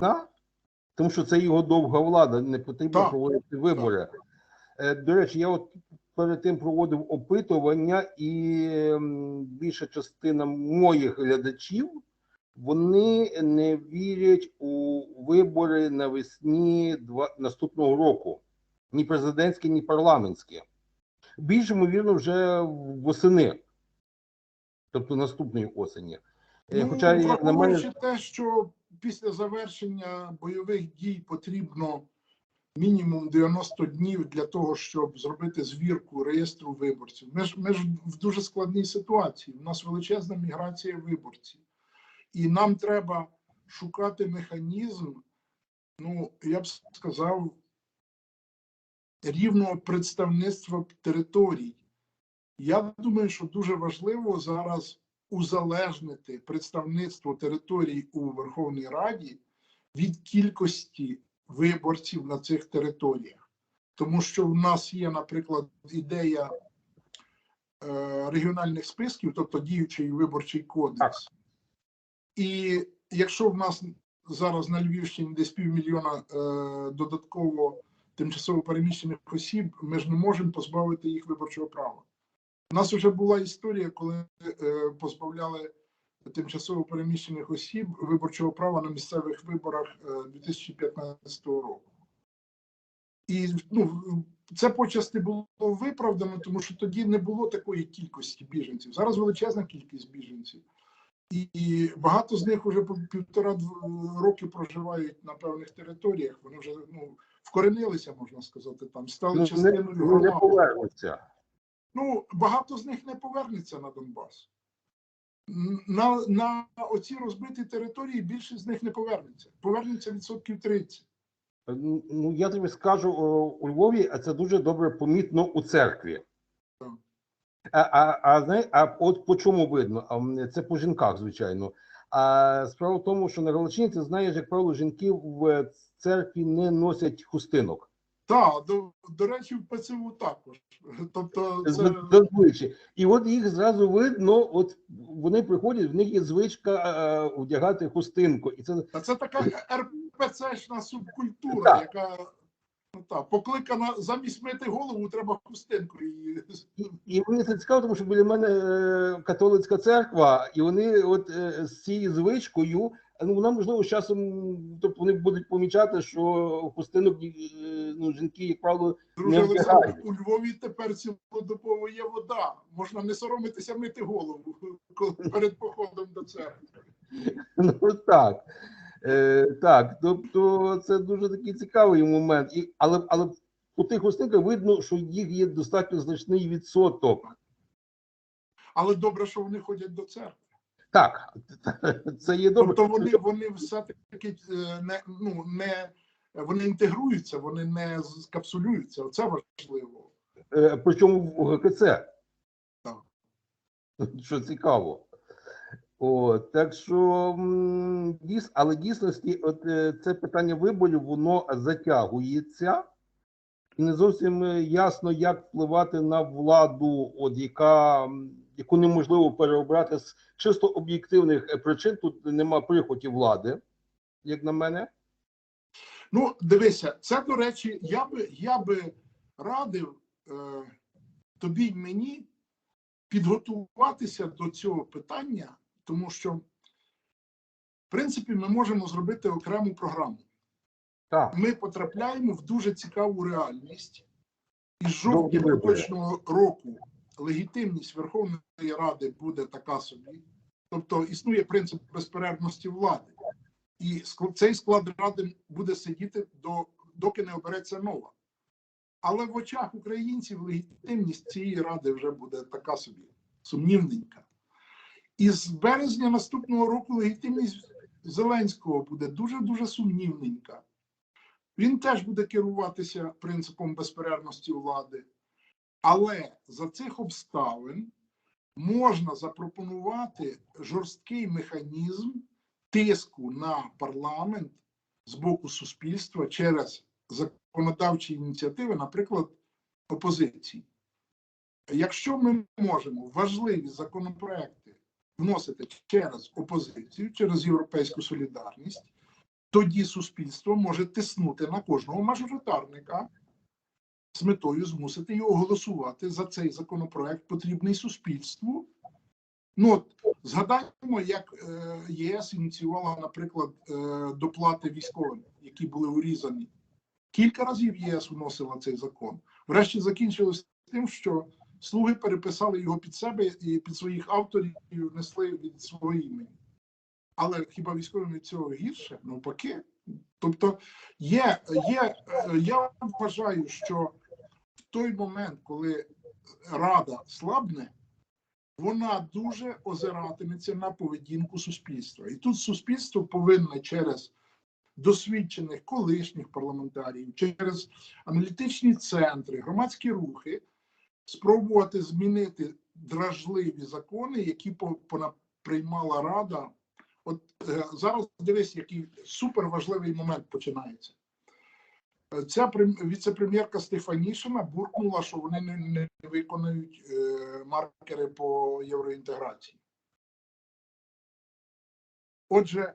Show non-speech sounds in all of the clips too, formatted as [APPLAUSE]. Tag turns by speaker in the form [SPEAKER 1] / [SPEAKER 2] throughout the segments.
[SPEAKER 1] Так? Тому що це його довга влада, не потрібно
[SPEAKER 2] Так.
[SPEAKER 1] проводити вибори. Е, До речі, я от перед тим проводив опитування, і більша частина моїх глядачів вони не вірять у вибори навесні два, наступного року. Ні президентські, ні парламентські. Більш ймовірно, вже восени, тобто наступної осені. Е,
[SPEAKER 2] Ну,
[SPEAKER 1] Хоча, на мене,
[SPEAKER 2] те, що після завершення бойових дій потрібно мінімум 90 днів для того, щоб зробити звірку реєстру виборців. Ми ж ми ж в дуже складній ситуації. У нас величезна міграція виборців, і нам треба шукати механізм. Ну, я б сказав, рівного представництва територій. Я думаю, що дуже важливо зараз узалежнити представництво територій у Верховній Раді від кількості виборців на цих територіях. Тому що в нас є, наприклад, ідея е, регіональних списків, тобто діючий виборчий кодекс. І якщо в нас зараз на Львівщині десь півмільйона е, додатково тимчасово переміщених осіб, ми ж не можемо позбавити їх виборчого права. У нас вже була історія, коли е, позбавляли тимчасово переміщених осіб виборчого права на місцевих виборах е, 2015 року. І ну, це почасти було виправдано, тому що тоді не було такої кількості біженців. Зараз величезна кількість біженців. І, багато з них вже по півтора роки проживають на певних територіях. Вони вже ну, вкоренилися, можна сказати, там стали
[SPEAKER 1] ну,
[SPEAKER 2] частиною громади. Ну, багато з них не повернеться на Донбас. На, на оці розбиті території більшість з них не повернеться. Повернеться відсотків 30.
[SPEAKER 1] Ну, я тобі скажу у Львові, а це дуже добре помітно у церкві.
[SPEAKER 2] Так.
[SPEAKER 1] А, а, а, знає, а от по чому видно? Це по жінках, звичайно. А справа в тому, що на Галичині, ти знаєш, як правило, жінки в церкві не носять хустинок.
[SPEAKER 2] Так, до, до речі, в ПЦУ також. [LAUGHS] Тобто, це,
[SPEAKER 1] Зазвичай. І от їх зразу видно, от вони приходять, в них є звичка е, одягати хустинку. І це
[SPEAKER 2] та це така РПЦшна субкультура,
[SPEAKER 1] Так.
[SPEAKER 2] яка ну, так, покликана замість мити голову, треба хустинку.
[SPEAKER 1] І, і мені це цікаво, тому що біля мене е, католицька церква, і вони от е, з цією звичкою, ну вона можливо з часом, тобто вони будуть помічати, що хустинок е, ну, жінки, як правило, Не вдягають.
[SPEAKER 2] у Львові тепер цілодобово є вода. Можна не соромитися мити голову [LAUGHS] коли- перед походом до церкви. [LAUGHS]
[SPEAKER 1] ну так. Е, так, тобто це дуже такий цікавий момент. І, але, але у тих хустинках видно, що їх є достатньо значний відсоток.
[SPEAKER 2] Але добре, що вони ходять до церкви.
[SPEAKER 1] Так, [LAUGHS] це є добре.
[SPEAKER 2] Тобто вони, вони все-таки е, не, ну, не вони інтегруються, вони не скапсулюються. Оце важливо.
[SPEAKER 1] Е, Причому в ГКЦ.
[SPEAKER 2] Так. [LAUGHS]
[SPEAKER 1] Що цікаво. О, так що дійс, але дійсності, от е, це питання виборів, воно затягується, і не зовсім ясно, як впливати на владу, от яка яку неможливо переобрати з чисто об'єктивних е, причин. Тут нема прихоті влади, як на мене.
[SPEAKER 2] Ну, дивися, це до речі, я би я би радив е, тобі й мені підготуватися до цього питання, тому що, в принципі, ми можемо зробити окрему програму.
[SPEAKER 1] Так,
[SPEAKER 2] Ми потрапляємо в дуже цікаву реальність, і з жовтня поточного року легітимність Верховної Ради буде така собі. Тобто існує принцип безперервності влади. І цей склад ради буде сидіти до доки не обереться нова. Але в очах українців легітимність цієї ради вже буде така собі сумнівненька. І з березня наступного року легітимність Зеленського буде дуже дуже сумнівненька. Він теж буде керуватися принципом безперервності влади. Але за цих обставин можна запропонувати жорсткий механізм тиску на парламент з боку суспільства через законодавчі ініціативи, наприклад, опозиції. Якщо ми можемо важливі законопроекти вносити через опозицію, через європейську солідарність, тоді суспільство може тиснути на кожного мажоритарника з метою змусити його голосувати за цей законопроект, потрібний суспільству. Ну, от, згадаємо, як е, єС ініціювала, наприклад, е, доплати військовим, які були урізані. Кілька разів ЄС вносила цей закон. Врешті закінчилось тим, що слуги переписали його під себе і під своїх авторів і внесли від свого імені. Але хіба військовим від цього гірше? Навпаки. Тобто, є, є, е, я вважаю, що в той момент, коли рада слабне, вона дуже озиратиметься на поведінку суспільства. І тут суспільство повинне через досвідчених колишніх парламентарів, через аналітичні центри, громадські рухи спробувати змінити дражливі закони, які приймала рада. От е, зараз дивись, який суперважливий момент починається. Е, Ця прем- віце-прем'єрка Стефанішина буркнула, що вони не, не виконують е, маркери по євроінтеграції. Отже,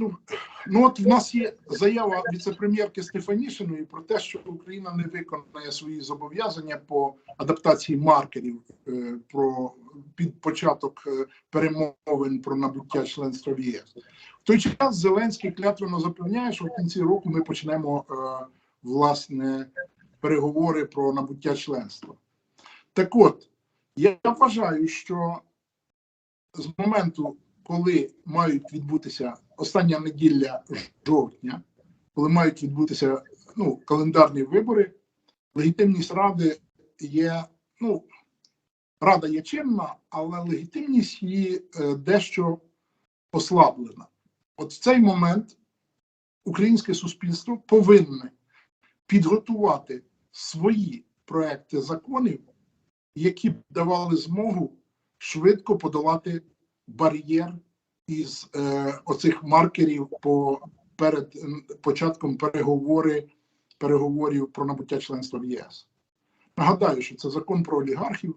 [SPEAKER 2] Ну, ну от в нас є заява віце-прем'єрки Стефанішиної про те, що Україна не виконує свої зобов'язання по адаптації маркерів е, про під початок е, перемовин про набуття членства в ЄС. В той час Зеленський клятвенно запевняє, що в кінці року ми почнемо е, власне переговори про набуття членства. Так от, я вважаю, що з моменту, коли мають відбутися остання неділя жовтня, коли мають відбутися ну, календарні вибори, легітимність ради є, ну, рада є чинна, але легітимність її е, дещо послаблена. От в цей момент українське суспільство повинне підготувати свої проекти законів, які б давали змогу швидко подолати бар'єр із е, оцих маркерів по перед початком переговори, переговорів про набуття членства в ЄС. Нагадаю, що це закон про олігархів.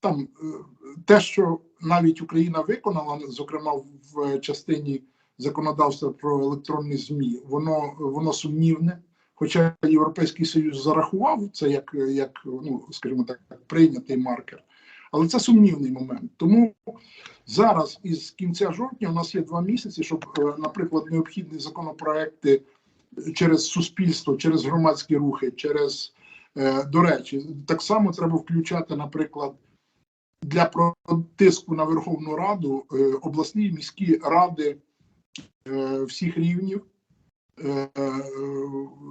[SPEAKER 2] Там е, те, що навіть Україна виконала, зокрема в частині законодавства про електронні ЗМІ, воно, воно сумнівне. Хоча Європейський Союз зарахував це як, як ну, скажімо так, прийнятий маркер. Але це сумнівний момент. Тому зараз, із кінця жовтня, у нас є два місяці, щоб, е, наприклад, необхідні законопроекти через суспільство, через громадські рухи, через е, до речі, так само треба включати, наприклад, для протиску на Верховну Раду е, обласні і міські ради всіх рівнів.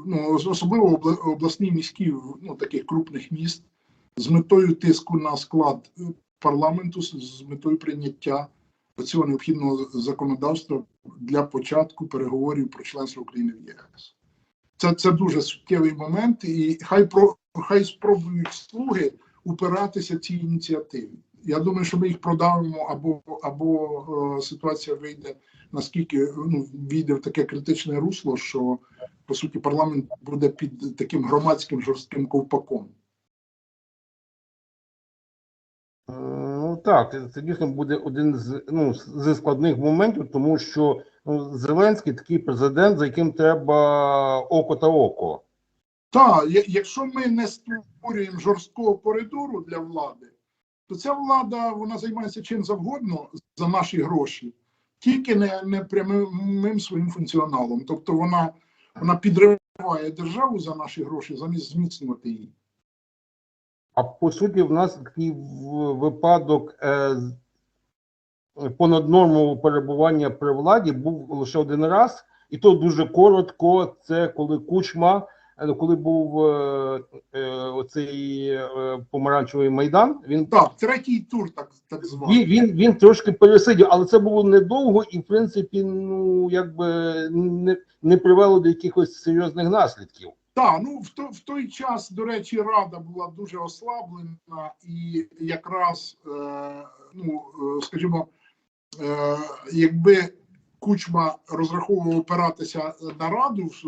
[SPEAKER 2] Ну, особливо обла- обласні міські ну, таких крупних міст з метою тиску на склад парламенту, з- метою прийняття цього необхідного законодавства для початку переговорів про членство України в ЄС. Це, це дуже суттєвий момент, і хай про хай спробують слуги упиратися цій ініціативі. Я думаю, що ми їх продавимо, або або е, ситуація вийде наскільки ну, війде в таке критичне русло, що по суті парламент буде під таким громадським жорстким ковпаком.
[SPEAKER 1] Ну так, це- дійсно буде один з ну зі складних моментів, тому що ну, Зеленський такий президент, за яким треба око та око.
[SPEAKER 2] Так, якщо ми не створюємо жорсткого коридору для влади, то ця влада вона займається чим завгодно за наші гроші, тільки не, не прямим своїм функціоналом. Тобто вона, вона підриває державу за наші гроші, замість зміцнювати її.
[SPEAKER 1] А по суті, в нас такий випадок е, понаднормового перебування при владі був лише один раз, і то дуже коротко. Це коли Кучма, е, коли був е, е, оцей е, помаранчевий майдан. Він
[SPEAKER 2] Так, третій тур, так, так званий.
[SPEAKER 1] Він, він, він трошки пересидів, але це було недовго і, в принципі, ну якби не, не привело до якихось серйозних наслідків.
[SPEAKER 2] Так, ну в, то, в той час, до речі, рада була дуже ослаблена, і якраз, е, ну, е, скажімо, е, якби Кучма розраховував опиратися на раду в,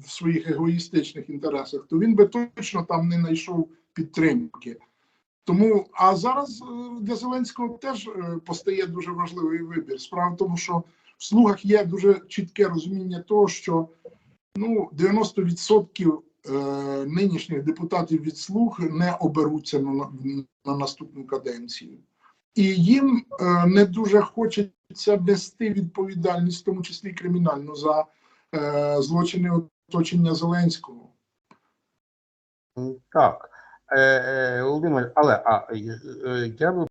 [SPEAKER 2] в своїх егоїстичних інтересах, то він би точно там не знайшов підтримки. Тому, а зараз е, для Зеленського теж е, постає дуже важливий вибір. Справа в тому, що в слугах є дуже чітке розуміння того, що ну 90% е, нинішніх депутатів від слуг не оберуться на, на- на наступну каденцію, і їм е, не дуже хочеться нести відповідальність, в тому числі кримінальну, за е, злочини оточення Зеленського.
[SPEAKER 1] Так, Володимир, але а, я би